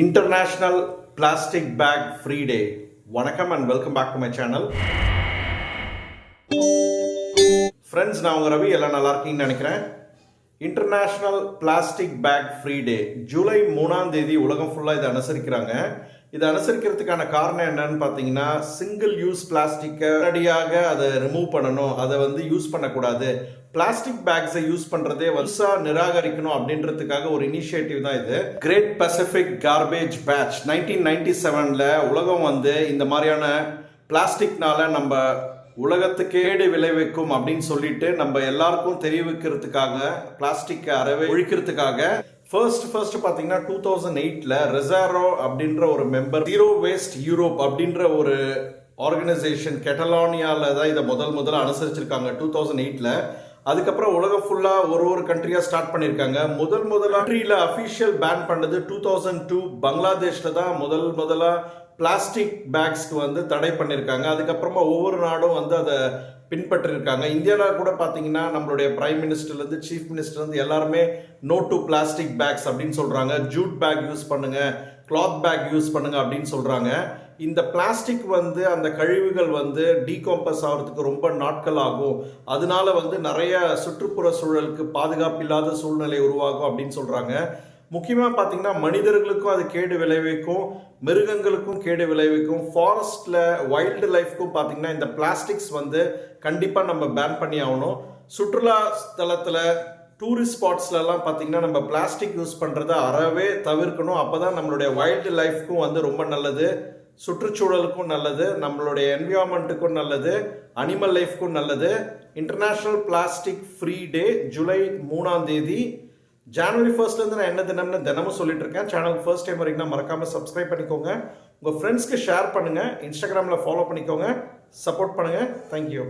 International plastic bag free day வணக்கம் and welcome back to my channel friends நான் உங்கள் ரவி. எல்லாம் நல்லா இருக்கீங்கன்னு நினைக்கிறேன். International plastic bag free day July மூணாம் தேதி உலகம் ஃபுல்லாக இதை அனுசரிக்கிறாங்க. இதை அனுசரிக்கிறதுக்கான காரணம் என்னன்னு பார்த்தீங்கன்னா சிங்கிள் யூஸ் பிளாஸ்டிக்கை உடனடியாக அதை ரிமூவ் பண்ணணும். அதை வந்து யூஸ் பண்ணக்கூடாது. பிளாஸ்டிக் பேக்ஸை யூஸ் பண்ணுறதே வருஷா நிராகரிக்கணும் அப்படின்றதுக்காக ஒரு இனிஷியேட்டிவ் தான் இது. Great Pacific garbage patch nineteen ninety செவனில் உலகம் வந்து இந்த மாதிரியான பிளாஸ்டிக்னால நம்ம உலகத்துக்கேடு கேடு விளைவிக்கும் அப்படின்னு சொல்லிட்டு நம்ம எல்லாருக்கும் தெரிவிக்கிறதுக்காக பிளாஸ்டிக் அறவே ஒழிக்கிறதுக்காக ஃபர்ஸ்ட் ஃபர்ஸ்ட் பார்த்தீங்கன்னா டூ தௌசண்ட் எயிட்டில் ரெசாரோ அப்படின்ற ஒரு மெம்பர் ஜீரோ வேஸ்ட் யூரோப் அப்படின்ற ஒரு ஆர்கனைசேஷன் கெட்டலானியாவில் தான் இதை முதல் முதல்ல அனுசரிச்சிருக்காங்க டூ தௌசண்ட் எயிட்டில் அதுக்கப்புறம் உலகம் ஃபுல்லாக ஒரு ஒரு கண்ட்ரியாக ஸ்டார்ட் பண்ணியிருக்காங்க முதல் முதலாக கண்ட்ரியில் அஃபிஷியல் பேன் பண்ணது டூ தௌசண்ட் டூ பங்களாதேஷில் தான் முதல் முதலாக பிளாஸ்டிக் பேக்ஸ்க்கு வந்து தடை பண்ணியிருக்காங்க அதுக்கப்புறமா ஒவ்வொரு நாடும் வந்து அதை பின்பற்றிருக்காங்க. இந்தியாவில் கூட பார்த்தீங்கன்னா நம்மளுடைய பிரைம் மினிஸ்டர்லேருந்து சீஃப் மினிஸ்டர்லேருந்து எல்லாருமே நோ டு பிளாஸ்டிக் பேக்ஸ் அப்படின்னு சொல்கிறாங்க ஜூட் பேக் யூஸ் பண்ணுங்கள் கிளாத் பேக் யூஸ் பண்ணுங்கள் அப்படின்னு சொல்கிறாங்க இந்த பிளாஸ்டிக் வந்து அந்த கழிவுகள் வந்து டீகாம்பஸ் ஆகிறதுக்கு ரொம்ப நாட்கள் ஆகும். அதனால வந்து நிறைய சுற்றுப்புற சூழலுக்கு பாதுகாப்பு இல்லாத சூழ்நிலை உருவாகும் அப்படின்னு சொல்கிறாங்க முக்கியமாக பார்த்தீங்கன்னா மனிதர்களுக்கும் அது கேடு விளைவிக்கும் மிருகங்களுக்கும் கேடு விளைவிக்கும். ஃபாரஸ்ட்டில் வைல்டு லைஃப்க்கும் பார்த்தீங்கன்னா இந்த பிளாஸ்டிக்ஸ் வந்து கண்டிப்பாக நம்ம பேன் பண்ணி ஆகணும். சுற்றுலா ஸ்தலத்தில் டூரிஸ்ட் ஸ்பாட்ஸ்லலாம் பார்த்தீங்கன்னா நம்ம பிளாஸ்டிக் யூஸ் பண்ணுறத அறவே தவிர்க்கணும். அப்போ தான் நம்மளுடைய வைல்டு லைஃப்க்கும் வந்து ரொம்ப நல்லது. சுற்றுச்சூழலுக்கும் நல்லது. நம்மளுடைய என்விரான்மெண்ட்டுக்கும் நல்லது. அனிமல் லைஃப்க்கும் நல்லது. International plastic free day July மூணாம் தேதி. ஜனவரி ஃபர்ஸ்ட்லேருந்து நான் என்ன தினம்னு தினமும் சொல்லிட்டு இருக்கேன் சேனல் ஃபர்ஸ்ட் டைம் வரைக்கும் மறக்காமல் சப்ஸ்கிரைப் பண்ணிக்கோங்க. உங்கள் ஃப்ரெண்ட்ஸ்க்கு ஷேர் பண்ணுங்கள் இன்ஸ்டாகிராமில் ஃபாலோ பண்ணிக்கோங்க. சப்போர்ட் பண்ணுங்கள் தேங்க்யூ